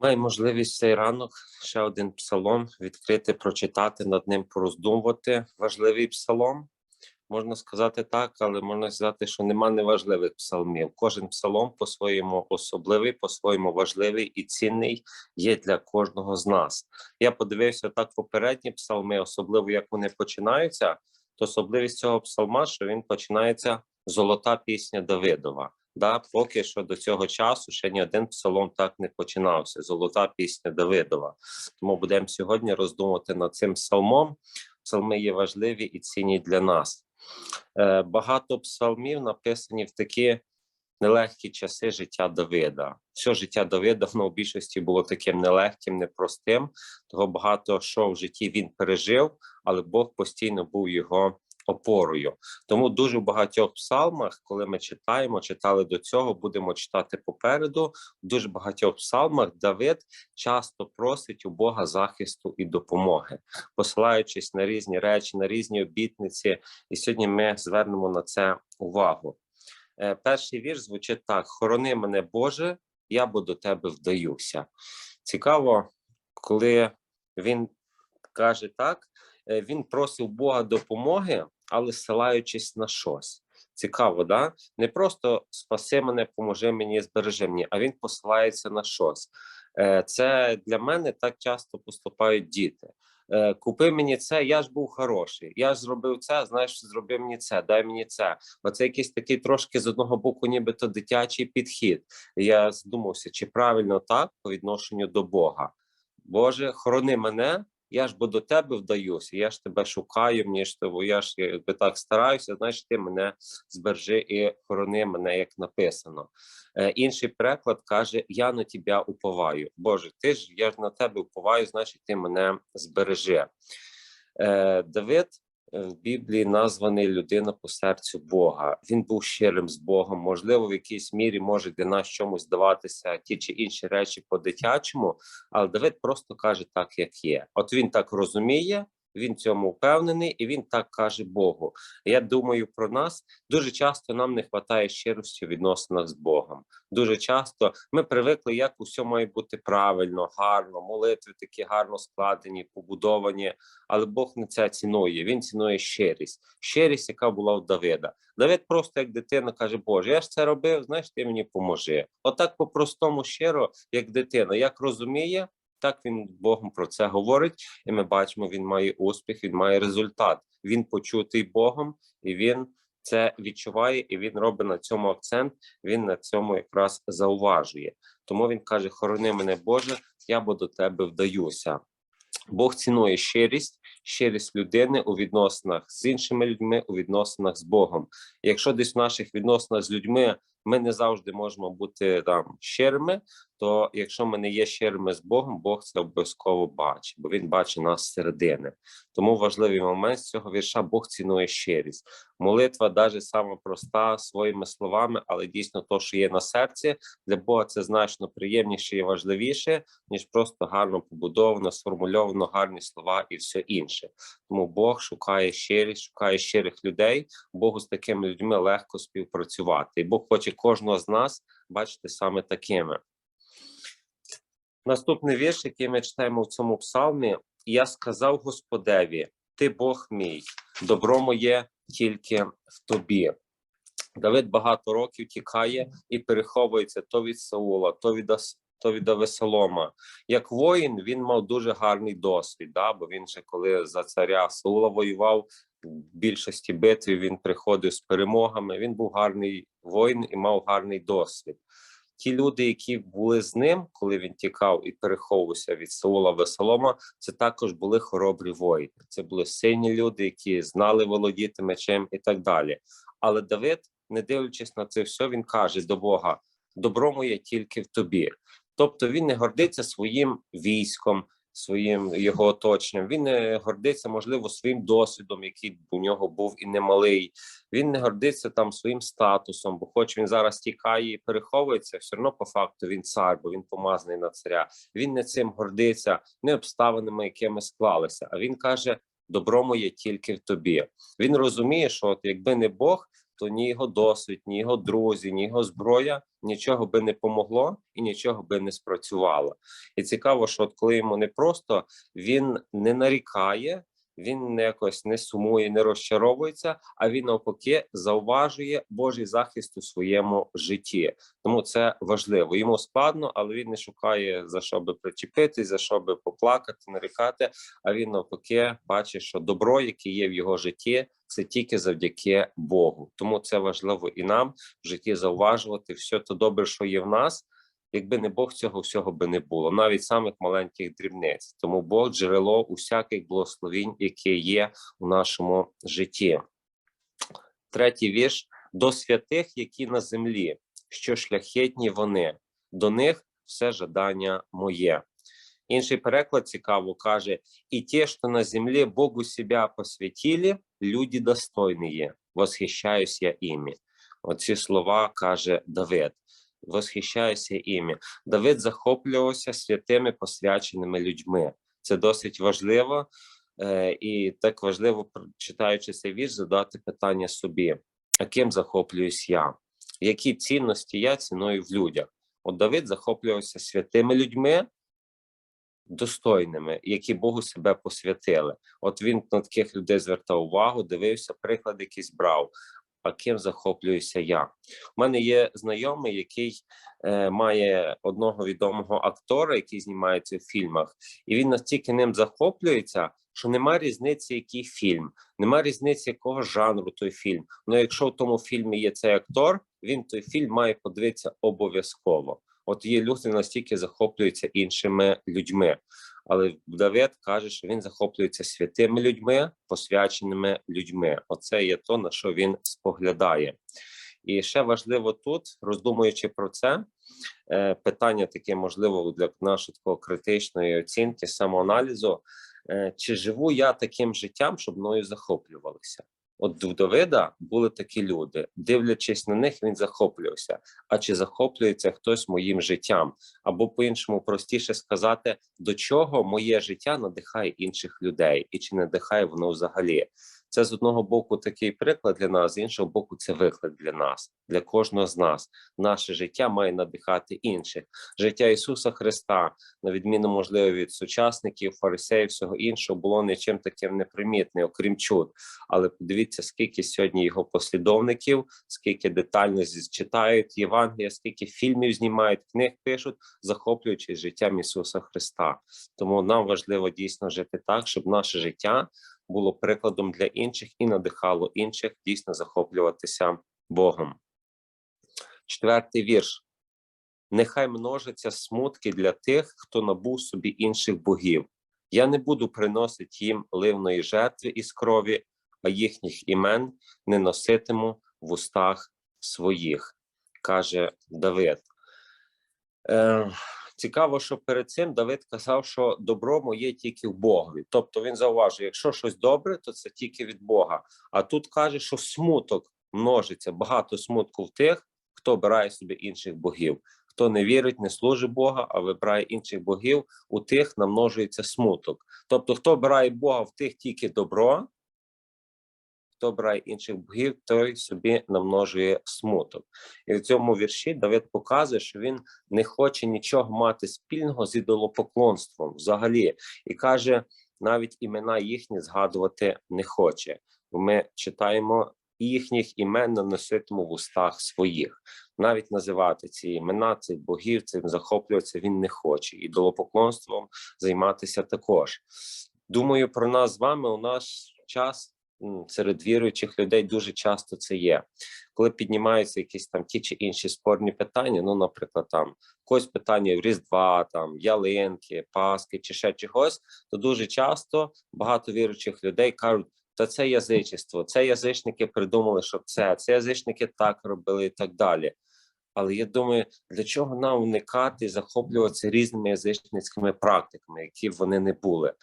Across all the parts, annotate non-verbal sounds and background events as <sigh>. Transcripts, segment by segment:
Має можливість цей ранок ще один псалом відкрити, прочитати, над ним пороздумувати. Важливий псалом. Можна сказати так, але можна сказати, що нема неважливих псалмів. Кожен псалом по-своєму особливий, по-своєму важливий і цінний є для кожного з нас. Я подивився так попередні псалми, особливо як вони починаються. То особливість цього псалма, що він починається золота пісня Давидова. Да, поки що до цього часу ще ні один псалом так не починався. Золота пісня Давидова. Тому будемо сьогодні роздумувати над цим псалмом. Псалми є важливі і цінні для нас. Е, багато псалмів написані в такі нелегкі часи життя Давида. Все життя Давида воно в більшості було таким нелегким, непростим. Того багато що в житті він пережив, але Бог постійно був його опорою. Тому дуже в багатьох псалмах, коли ми читаємо, читали до цього, будемо читати попереду. Дуже багатьох псалмах Давид часто просить у Бога захисту і допомоги, посилаючись на різні речі, на різні обітниці. І сьогодні ми звернемо на це увагу. Е, Перший вірш звучить так: Хорони мене, Боже, я бо до тебе вдаюся. Цікаво, коли він каже так, він просив Бога допомоги, але ссилаючись на щось. Цікаво, да? Не просто спаси мене, поможи мені, збережи мені, а він посилається на щось. Е, Це для мене так часто поступають діти. Е, Купи мені це, я ж був хороший. Я ж зробив це, знаєш, зроби мені це, дай мені це. Оце якийсь такий трошки з одного боку, нібито дитячий підхід. Я задумався, чи правильно так по відношенню до Бога. Боже, хорони мене, я ж бо до тебе вдаюся, я ж тебе шукаю, мені ж того, я ж якби так стараюся, значить ти мене збережи і хорони мене, як написано. Е, інший переклад каже: Я на тебе уповаю. Боже, ти ж я ж на тебе уповаю, значить, ти мене збережи. Е, Давид в Біблії названий людина по серцю Бога. Він був щирим з Богом. Можливо, в якійсь мірі може для нас чомусь здаватися ті чи інші речі по-дитячому, але Давид просто каже так, як є. От він так розуміє. Він цьому впевнений, і він так каже Богу. Я думаю про нас дуже часто нам не вистачає щирості в відносинах з Богом. Дуже часто ми привикли, як усе має бути правильно, гарно, молитви такі гарно складені, побудовані. Але Бог не це цінує. Він цінує щирість, щирість, яка була у Давида. Давид просто як дитина каже: Боже, я ж це робив, знаєш, ти мені поможи. Отак по-простому, щиро, як дитина, як розуміє. Так він Богом про це говорить, і ми бачимо, він має успіх, він має результат. Він почутий Богом, і він це відчуває, і він робить на цьому акцент. Він на цьому якраз зауважує. Тому він каже: Хорони мене, Боже, я бо до тебе вдаюся. Бог цінує щирість, щирість людини у відносинах з іншими людьми, у відносинах з Богом. Якщо десь в наших відносинах з людьми ми не завжди можемо бути там щирими, то якщо ми не є щирими з Богом, Бог це обов'язково бачить, бо він бачить нас зсередини. Тому важливий момент з цього вірша Бог цінує щирість. Молитва, навіть сама проста своїми словами, але дійсно то, що є на серці, для Бога це значно приємніше і важливіше, ніж просто гарно побудовано, сформульовано гарні слова і все інше. Тому Бог шукає щирість, шукає щирих людей. Богу з такими людьми легко співпрацювати. І Бог хоче кожного з нас бачити саме такими. Наступний вірш, який ми читаємо в цьому псалмі, я сказав Господеві: Ти Бог мій, добро моє тільки в тобі. Давид багато років тікає і переховується то від Саула, то від Ас- то від Авесолома. Як воїн він мав дуже гарний досвід, да? бо він ще коли за царя Саула воював, в більшості битв він приходив з перемогами. Він був гарний воїн і мав гарний досвід. Ті люди, які були з ним, коли він тікав і переховувався від Саула Весолома, це також були хоробрі воїни. Це були сильні люди, які знали володіти мечем і так далі. Але Давид, не дивлячись на це все, він каже до Бога: добро моє тільки в тобі. Тобто він не гордиться своїм військом, своїм його оточенням. Він не гордиться, можливо, своїм досвідом, який у нього був і немалий. Він не гордиться там своїм статусом, бо хоч він зараз тікає і переховується, все одно по факту він цар, бо він помазаний на царя. Він не цим гордиться, не обставинами, якими склалися. А він каже: добро моє тільки в тобі. Він розуміє, що от якби не Бог, то ні його досвід, ні його друзі, ні його зброя нічого би не помогло і нічого би не спрацювало. І цікаво, що от коли йому не просто він не нарікає, він не якось не сумує, не розчаровується, а він навпаки зауважує Божий захист у своєму житті. Тому це важливо. Йому складно, але він не шукає за що би причепитись, за що би поплакати, нарікати. А він навпаки бачить, що добро, яке є в його житті, це тільки завдяки Богу. Тому це важливо і нам в житті зауважувати все то добре, що є в нас. Якби не Бог, цього всього би не було, навіть самих маленьких дрібниць. Тому Бог джерело усяких благословінь, які є у нашому житті. Третій вірш до святих, які на землі, що шляхетні вони, до них все жадання моє. Інший переклад цікаво каже: і ті, що на землі Богу себя посвятили, люди достойні, восхищаюсь я імі. Оці слова каже Давид. Восхищаюся ім'я. Давид захоплювався святими посвяченими людьми. Це досить важливо, е, і так важливо, читаючи цей вірш, задати питання собі: а ким захоплююсь я? Які цінності я ціную в людях? От Давид захоплювався святими людьми, достойними, які Богу себе посвятили. От він на таких людей звертав увагу, дивився, приклад якийсь брав. А ким захоплююся я? У мене є знайомий, який е, має одного відомого актора, який знімається в фільмах, і він настільки ним захоплюється, що нема різниці, який фільм, нема різниці, якого жанру той фільм. Ну якщо в тому фільмі є цей актор, він той фільм має подивитися обов'язково. От є люди настільки захоплюються іншими людьми. Але Давид каже, що він захоплюється святими людьми, посвяченими людьми. Оце є то, на що він споглядає. І ще важливо тут, роздумуючи про це, е, питання таке можливо для нашої такого критичної оцінки, самоаналізу: е, чи живу я таким життям, щоб мною захоплювалися? От у Давида були такі люди, дивлячись на них, він захоплювався. А чи захоплюється хтось моїм життям? Або по-іншому простіше сказати, до чого моє життя надихає інших людей, і чи надихає воно взагалі? Це з одного боку такий приклад для нас, з іншого боку, це виклик для нас, для кожного з нас. Наше життя має надихати інших. Життя Ісуса Христа, на відміну можливо від сучасників, фарисеїв, всього іншого, було нічим таким непримітним, окрім чуд. Але подивіться, скільки сьогодні його послідовників, скільки детально читають Євангелія, скільки фільмів знімають, книг пишуть, захоплюючись життям Ісуса Христа. Тому нам важливо дійсно жити так, щоб наше життя було прикладом для інших і надихало інших дійсно захоплюватися Богом. Четвертий вірш. Нехай множаться смутки для тих, хто набув собі інших богів. Я не буду приносити їм ливної жертви із крові, а їхніх імен не носитиму в устах своїх, каже Давид. Е, Цікаво, що перед цим Давид казав, що добро моє тільки в Богові. Тобто він зауважує, якщо щось добре, то це тільки від Бога. А тут каже, що смуток множиться, багато смутку в тих, хто обирає собі інших богів. Хто не вірить, не служить Бога, а вибирає інших богів, у тих намножується смуток. Тобто, хто обирає Бога, в тих тільки добро, хто обирає інших богів, той собі намножує смуток. І в цьому вірші Давид показує, що він не хоче нічого мати спільного з ідолопоклонством взагалі, і каже, навіть імена їхні згадувати не хоче. Ми читаємо. Їхніх імен наноситиму в устах своїх, навіть називати ці імена цих богів, цим захоплюватися він не хоче, і долопоклонством займатися також. Думаю, про нас з вами у наш час серед віруючих людей дуже часто це є. Коли піднімаються якісь там ті чи інші спорні питання, ну, наприклад, там когось питання Різдва, там ялинки, Паски чи ще чогось, то дуже часто багато віруючих людей кажуть. Та це язичество, це язичники придумали, щоб це, це язичники так робили і так далі. Але я думаю, для чого нам уникати захоплюватися різними язичницькими практиками, які вони не були.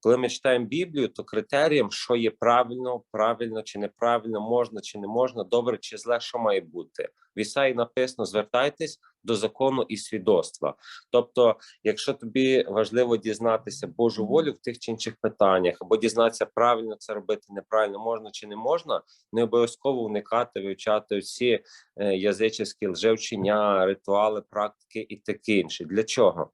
Коли ми читаємо Біблію, то критерієм, що є правильно, правильно чи неправильно, можна чи не можна, добре чи зле, що має бути. В Ісаї написано: звертайтесь до закону і свідоцтва. Тобто, якщо тобі важливо дізнатися Божу волю в тих чи інших питаннях, або дізнатися, правильно це робити, неправильно можна чи не можна, не обов'язково уникати, вивчати всі е, язичівські лжевчення, ритуали, практики і таке інше. Для чого?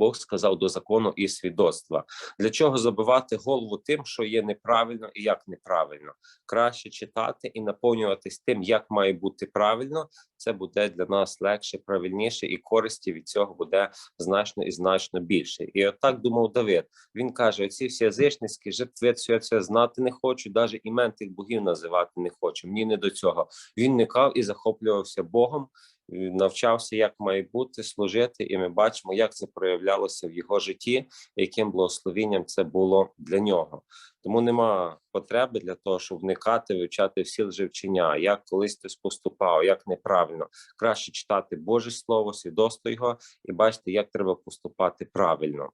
Бог сказав до закону і свідоцтва. Для чого забивати голову тим, що є неправильно і як неправильно? Краще читати і наповнюватись тим, як має бути правильно. Це буде для нас легше, правильніше, і користі від цього буде значно і значно більше. І отак думав Давид. Він каже: оці всі язичницькі жертви, все це знати не хочу, навіть імен тих богів називати не хочу. Мені не до цього. Він никав і захоплювався Богом навчався, як має бути служити, і ми бачимо, як це проявлялося в його житті, яким благословенням це було для нього. Тому нема потреби для того, щоб вникати, вивчати всі лжевчення, як колись хтось поступав, як неправильно. Краще читати Боже Слово, свідоцтво його, і бачити, як треба поступати правильно.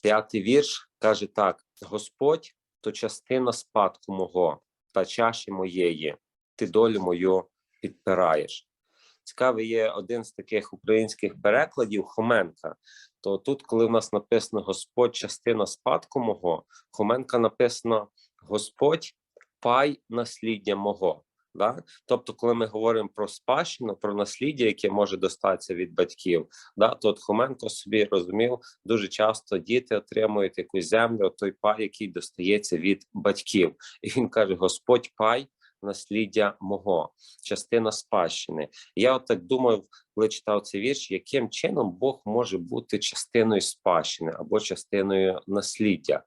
П'ятий вірш каже так: Господь то частина спадку мого та чаші моєї, ти долю мою підпираєш. Цікавий є один з таких українських перекладів Хоменка. То тут, коли в нас написано Господь, частина спадку мого, Хоменка написано Господь пай насліддя мого. Да? Тобто, коли ми говоримо про спадщину, про насліддя, яке може достатися від батьків, да, то от Хоменко собі розумів, дуже часто діти отримують якусь землю, той пай, який достається від батьків. І він каже: Господь пай насліддя мого, частина спадщини. Я от так думав, коли читав цей вірш, яким чином Бог може бути частиною спадщини або частиною насліддя.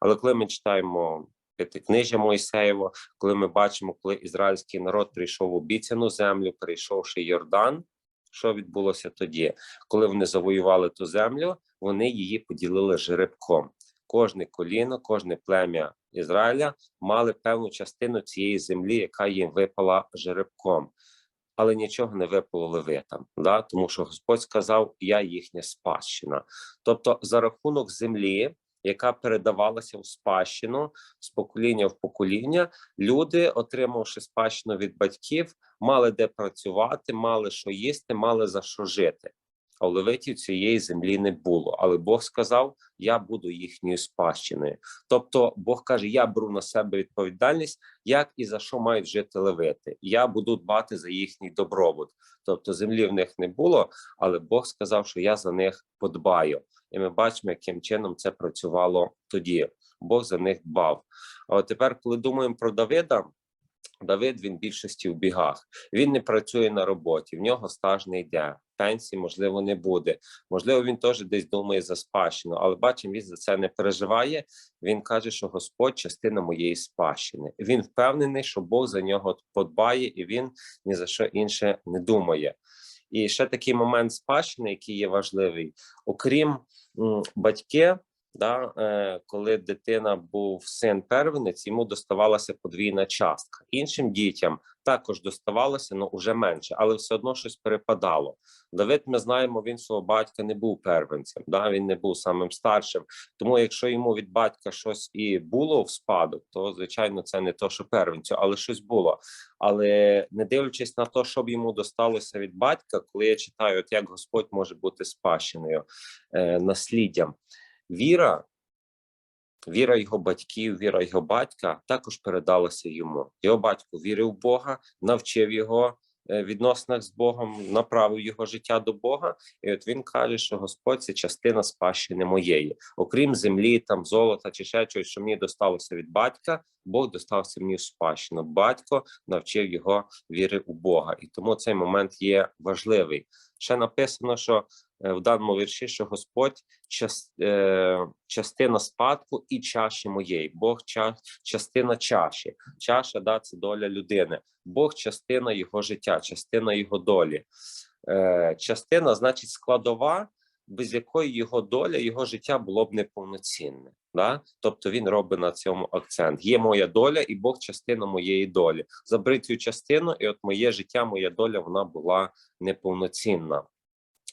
Але коли ми читаємо п'ятикнижжя Моїсеєво, коли ми бачимо, коли ізраїльський народ прийшов в обіцяну землю, перейшовши Йордан. Що відбулося тоді, коли вони завоювали ту землю? Вони її поділили жеребком. Кожне коліно, кожне плем'я Ізраїля мали певну частину цієї землі, яка їм випала жеребком, але нічого не випало левитам, да? тому що Господь сказав: Я їхня спадщина. Тобто, за рахунок землі, яка передавалася в спадщину з покоління в покоління, люди, отримавши спадщину від батьків, мали де працювати, мали що їсти, мали за що жити. А у левитів цієї землі не було. Але Бог сказав: Я буду їхньою спадщиною. Тобто, Бог каже: Я беру на себе відповідальність, як і за що мають жити левити. Я буду дбати за їхній добробут. Тобто, землі в них не було, але Бог сказав, що я за них подбаю. І ми бачимо, яким чином це працювало тоді. Бог за них дбав. А от тепер, коли думаємо про Давида. Давид він більшості в бігах. Він не працює на роботі, в нього стаж не йде. Пенсії, можливо, не буде. Можливо, він теж десь думає за спадщину, але бачимо, він за це не переживає. Він каже, що Господь частина моєї спадщини. Він впевнений, що Бог за нього подбає, і він ні за що інше не думає. І ще такий момент спадщини, який є важливий, окрім батьки, да, е, коли дитина був син первенець, йому доставалася подвійна частка. Іншим дітям також доставалося, але вже менше, але все одно щось перепадало. Давид, ми знаємо, він свого батька не був первенцем, да, він не був самим старшим. Тому, якщо йому від батька щось і було в спадок, то звичайно це не то, що первенцю, але щось було. Але не дивлячись на те, що б йому досталося від батька, коли я читаю, от як Господь може бути спадщиною, е, насліддям. Віра, віра його батьків, віра його батька також передалася йому. Його батько вірив в Бога, навчив його е, відносинах з Богом, направив його життя до Бога. І от він каже, що Господь це частина спадщини моєї, окрім землі, там золота чи ще чогось, що мені досталося від батька. Бог достався мені в спадщину. Батько навчив його віри у Бога, і тому цей момент є важливий. Ще написано, що в даному вірші, що Господь е, частина спадку і чаші моєї. Бог ча, частина чаші. Чаша да, це доля людини. Бог частина його життя, частина його долі. Е, Частина, значить, складова, без якої його доля, його життя було б неповноцінне. Да? Тобто він робить на цьому акцент. Є моя доля, і Бог частина моєї долі. Забери цю частину, і от моє життя, моя доля, вона була неповноцінна.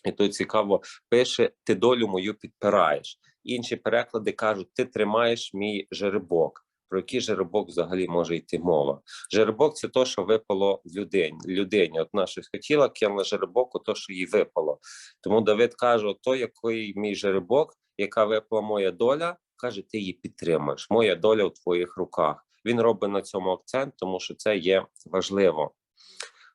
І тут цікаво пише: ти долю мою підпираєш. Інші переклади кажуть: ти тримаєш мій жеребок. Про який жеребок взагалі може йти мова? Жеребок це то, що випало в людині. людині. От щось хотіла, кинула жеребок, ото, що їй випало. Тому Давид каже: ото який мій жеребок, яка випала моя доля, каже, ти її підтримаєш. Моя доля в твоїх руках. Він робить на цьому акцент, тому що це є важливо.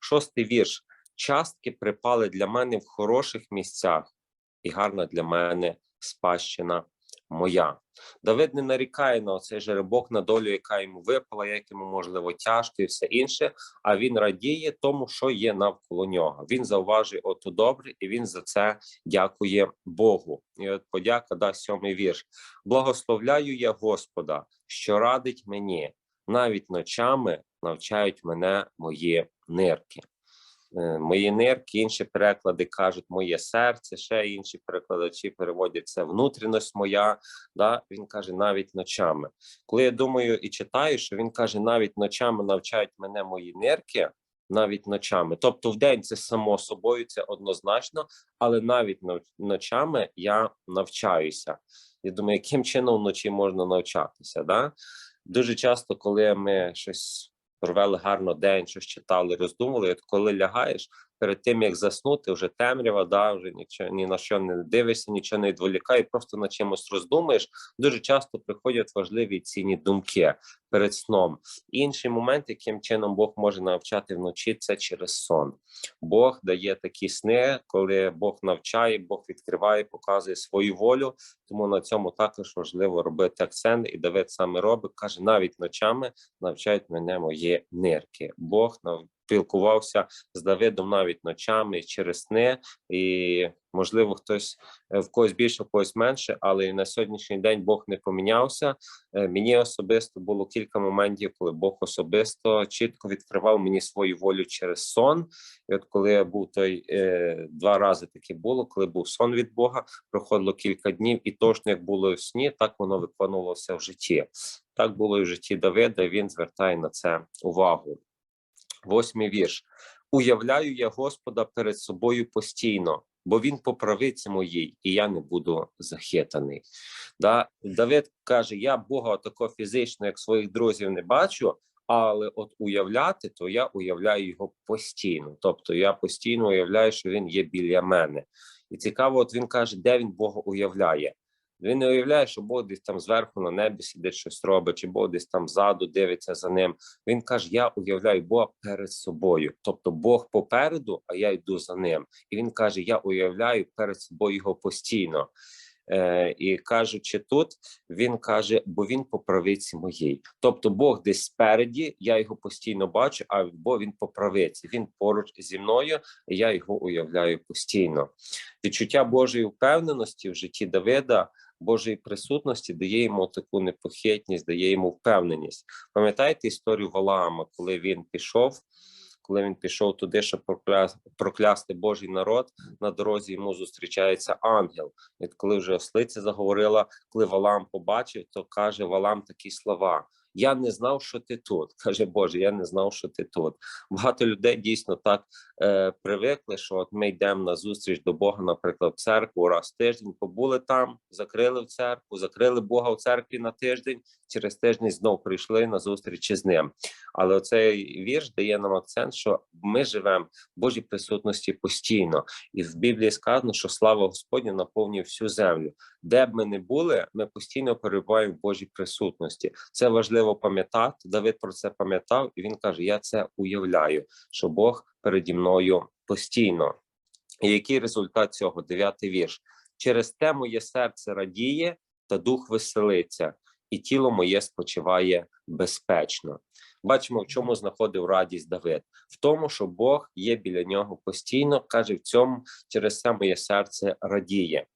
Шостий вірш. Частки припали для мене в хороших місцях, і гарна для мене спадщина моя. Давид не нарікає на цей жеребок, на долю, яка йому випала, як йому можливо тяжко і все інше. А він радіє тому, що є навколо нього. Він зауважує ото добре, і він за це дякує Богу. І от подяка да сьомий вірш. Благословляю я Господа, що радить мені, навіть ночами навчають мене мої нирки. Е, Мої нирки, інші переклади кажуть моє серце, ще інші перекладачі переводять це внутрішність моя. Да? Він каже навіть ночами. Коли я думаю і читаю, що він каже, навіть ночами навчають мене мої нирки, навіть ночами. Тобто, в день це само собою, це однозначно, але навіть ночами я навчаюся. Я думаю, яким чином вночі можна навчатися? Да? Дуже часто, коли ми щось провели гарно день, щось читали, роздумували. От коли лягаєш, перед тим як заснути, вже темрява, да, вже нічого ні на що не дивишся, нічого не відволікає, просто на чимось роздумуєш. Дуже часто приходять важливі цінні думки перед сном. Інший момент, яким чином Бог може навчати вночі, це через сон. Бог дає такі сни, коли Бог навчає, Бог відкриває, показує свою волю. Тому на цьому також важливо робити акцент. І Давид саме робить, каже: навіть ночами навчають мене мої нирки. Бог спілкувався з Давидом навіть ночами через сни, і можливо, хтось е, в когось більше, в когось менше, але на сьогоднішній день Бог не помінявся. Е, Мені особисто було кілька моментів, коли Бог особисто чітко відкривав мені свою волю через сон. І от коли я був той е, два рази таке було, коли був сон від Бога, проходило кілька днів, і точно як було в сні, так воно виконувалося в житті. Так було і в житті Давида. і Він звертає на це увагу. Восьмий вірш. Уявляю я Господа перед собою постійно, бо він по правиці моїй, і я не буду захитаний. Да? Давид каже: Я Бога тако фізично, як своїх друзів, не бачу, але от уявляти, то я уявляю його постійно. Тобто я постійно уявляю, що він є біля мене. І цікаво, от він каже, де він Бога уявляє. Він не уявляє, що Бог десь там зверху на небі сидить щось робить, чи Бог десь там ззаду дивиться за ним. Він каже: Я уявляю Бога перед собою. Тобто Бог попереду, а я йду за ним. І він каже: Я уявляю перед собою його постійно. Е, і кажучи тут, він каже, бо він по правиці моїй. Тобто Бог десь спереді, я його постійно бачу, а бо він по правиці. Він поруч зі мною, і я його уявляю постійно. Відчуття Божої впевненості в житті Давида. Божої присутності дає йому таку непохитність, дає йому впевненість. Пам'ятаєте історію Валаама, коли він пішов, коли він пішов туди, щоб прокля... проклясти Божий народ, на дорозі йому зустрічається ангел. І коли вже ослиця заговорила, коли Валам побачив, то каже Валам такі слова. Я не знав, що ти тут. <laughs> Каже Боже, я не знав, що ти тут. Багато людей дійсно так е, привикли, що от ми йдемо на зустріч до Бога, наприклад, в церкву раз в тиждень, побули там, закрили в церкву, закрили Бога в церкві на тиждень. Через тиждень знов прийшли на зустріч з ним. Але оцей вірш дає нам акцент, що ми живемо в Божій присутності постійно, і в Біблії сказано, що слава Господня наповнює всю землю. Де б ми не були, ми постійно перебуваємо в Божій присутності. Це важливо пам'ятати. Давид про це пам'ятав, і він каже: Я це уявляю, що Бог переді мною постійно. І який результат цього? Дев'ятий вірш. Через те моє серце радіє, та дух веселиться, і тіло моє спочиває безпечно. Бачимо, в чому знаходив радість Давид, в тому, що Бог є біля нього постійно. каже, в цьому через це моє серце радіє.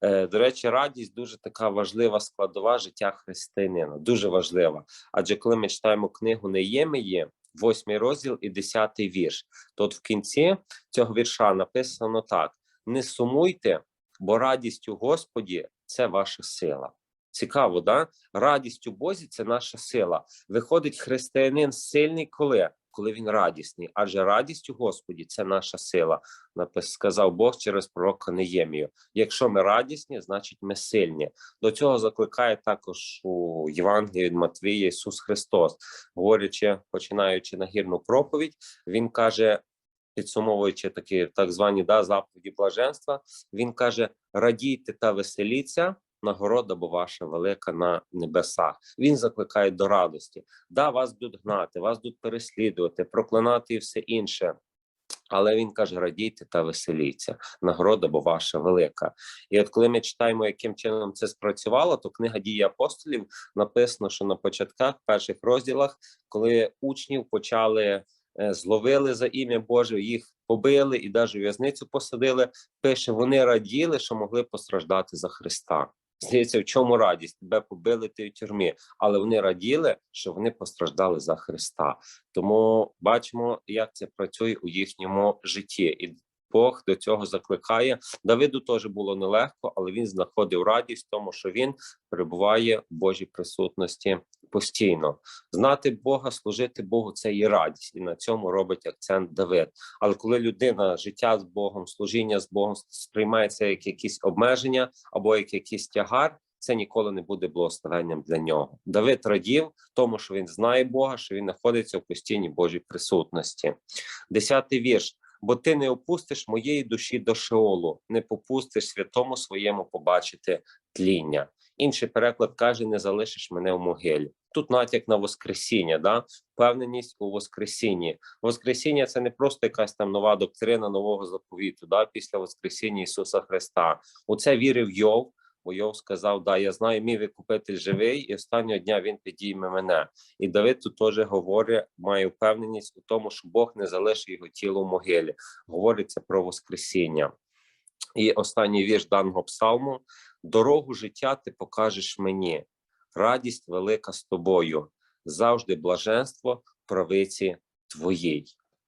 Е, До речі, радість дуже така важлива складова життя християнина, дуже важлива. Адже коли ми читаємо книгу Неємії, восьмий розділ і десятий вірш, то от в кінці цього вірша написано так: не сумуйте, бо радість у Господі це ваша сила. Цікаво, да? Радість у Бозі це наша сила. Виходить, християнин сильний, коли? Коли він радісний. Адже радість у Господі це наша сила. Сказав Бог через пророка Неємію. Якщо ми радісні, значить ми сильні. До цього закликає також у Євангелії від Матвія Ісус Христос, говорячи, починаючи нагірну проповідь, він каже. Підсумовуючи такі так звані да, заповіді блаженства, він каже: радійте та веселіться, нагорода бо ваша велика на небесах. Він закликає до радості. Да, вас будуть гнати, вас будуть переслідувати, проклинати і все інше. Але він каже: радійте та веселіться, нагорода бо ваша велика. І от коли ми читаємо, яким чином це спрацювало, то книга дії апостолів написано, що на початках, перших розділах, коли учнів почали е, зловили за ім'я Боже, їх побили і навіть в'язницю посадили. Пише, вони раділи, що могли постраждати за Христа. Здається, в чому радість? Тебе побили ти в тюрмі, але вони раділи, що вони постраждали за Христа. Тому бачимо, як це працює у їхньому житті, і Бог до цього закликає. Давиду теж було нелегко, але він знаходив радість в тому, що він перебуває в Божій присутності постійно. Знати Бога, служити Богу це є радість, і на цьому робить акцент Давид. Але коли людина життя з Богом, служіння з Богом сприймається як якісь обмеження або як якийсь тягар. Це ніколи не буде благословенням для нього. Давид радів тому, що він знає Бога, що він знаходиться в постійній Божій присутності. Десятий вірш. Бо ти не опустиш моєї душі до Шеолу, не попустиш святому своєму побачити тління. Інший переклад каже: не залишиш мене в могилі. Тут натяк на Воскресіння, да? впевненість у Воскресінні. Воскресіння це не просто якась там нова доктрина нового заповіту, да? після Воскресіння Ісуса Христа. У це вірив Йов, бо Йов сказав: Да, я знаю, мій викупитель живий, і останнього дня він підійме мене. І Давид тут теж говорить, має впевненість у тому, що Бог не залишить його тіло в могилі. Говориться про Воскресіння. І останній вірш даного псалму: дорогу життя ти покажеш мені, радість велика з тобою, завжди блаженство правиці твоїй.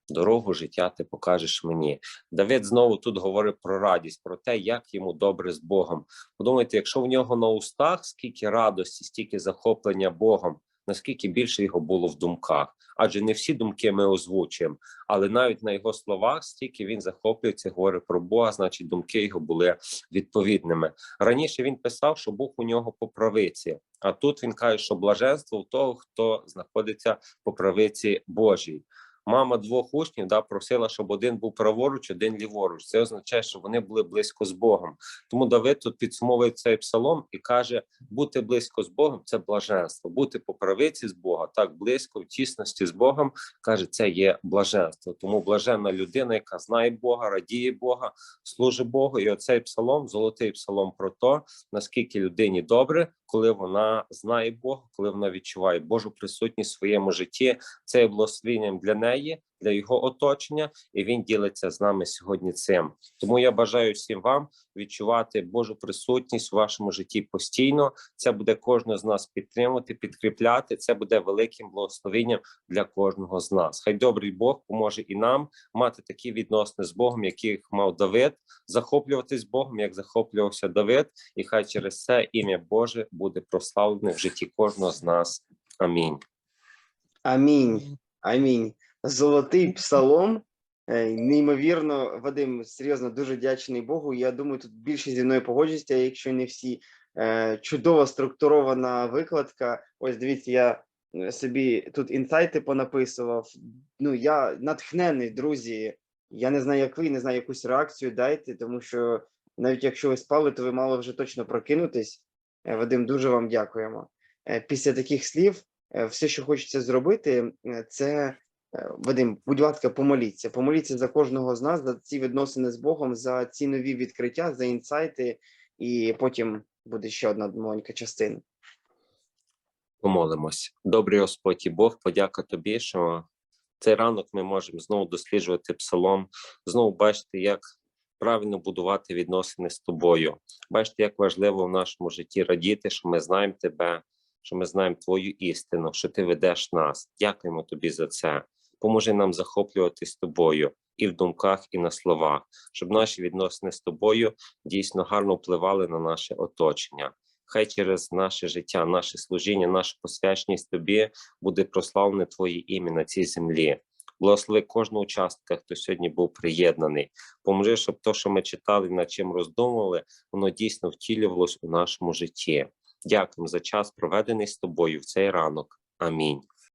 Дорогу життя ти покажеш мені. Давид знову тут говорить про радість, про те, як йому добре з Богом. Подумайте, якщо в нього на устах скільки радості, стільки захоплення Богом, наскільки більше його було в думках. Адже не всі думки ми озвучуємо, але навіть на його словах, стільки він захоплюється, говорить про Бога, значить, думки його були відповідними. Раніше він писав, що Бог у нього по правиці, а тут він каже, що блаженство в того, хто знаходиться по правиці Божій. Мама двох учнів да, просила, щоб один був праворуч, один ліворуч. Це означає, що вони були близько з Богом. Тому Давид тут підсумовує цей псалом і каже: бути близько з Богом це блаженство, бути по правиці з Бога, так близько в тісності з Богом, каже, це є блаженство. Тому блаженна людина, яка знає Бога, радіє Бога, служить Богу. І оцей псалом, золотий псалом про те, наскільки людині добре, коли вона знає Бога, коли вона відчуває Божу присутність в своєму житті. Це є благословенням для неї, для його оточення, і він ділиться з нами сьогодні цим. Тому я бажаю всім вам відчувати Божу присутність в вашому житті постійно. Це буде кожного з нас підтримувати, підкріпляти. Це буде великим благословенням для кожного з нас. Хай добрий Бог поможе і нам мати такі відносини з Богом, яких мав Давид, захоплюватись Богом, як захоплювався Давид, і хай через це ім'я Боже буде прославлене в житті кожного з нас. Амінь. Амінь. Амінь. Золотий псалом. Е, Неймовірно, Вадим, серйозно дуже вдячний Богу. Я думаю, тут більше зі мною погоджуються, якщо не всі. Е, Чудово структурована викладка. Ось дивіться, я е, собі тут інсайти понаписував. Ну, я натхнений, друзі. Я не знаю, як ви, не знаю, якусь реакцію дайте, тому що навіть якщо ви спали, то ви мали вже точно прокинутись. Вадим, дуже вам дякуємо. Після таких слів все, що хочеться зробити, це Вадим, будь ласка, помоліться. Помоліться за кожного з нас, за ці відносини з Богом, за ці нові відкриття, за інсайти, і потім буде ще одна маленька частина. Помолимось. Добрий Господь і Бог, подяка тобі, що цей ранок ми можемо знову досліджувати псалом, знову бачити, як правильно будувати відносини з тобою. Бачите, як важливо в нашому житті радіти, що ми знаємо тебе, що ми знаємо твою істину, що ти ведеш нас. Дякуємо тобі за це. Поможи нам захоплюватись тобою і в думках, і на словах, щоб наші відносини з тобою дійсно гарно впливали на наше оточення. Хай через наше життя, наше служіння, наша посвяченість тобі буде прославлене Твоє ім'я на цій землі. Благослови кожного учасника, хто сьогодні був приєднаний. Поможи, щоб то, що ми читали, над чим роздумували, воно дійсно втілювалось у нашому житті. Дякуємо за час, проведений з тобою в цей ранок. Амінь.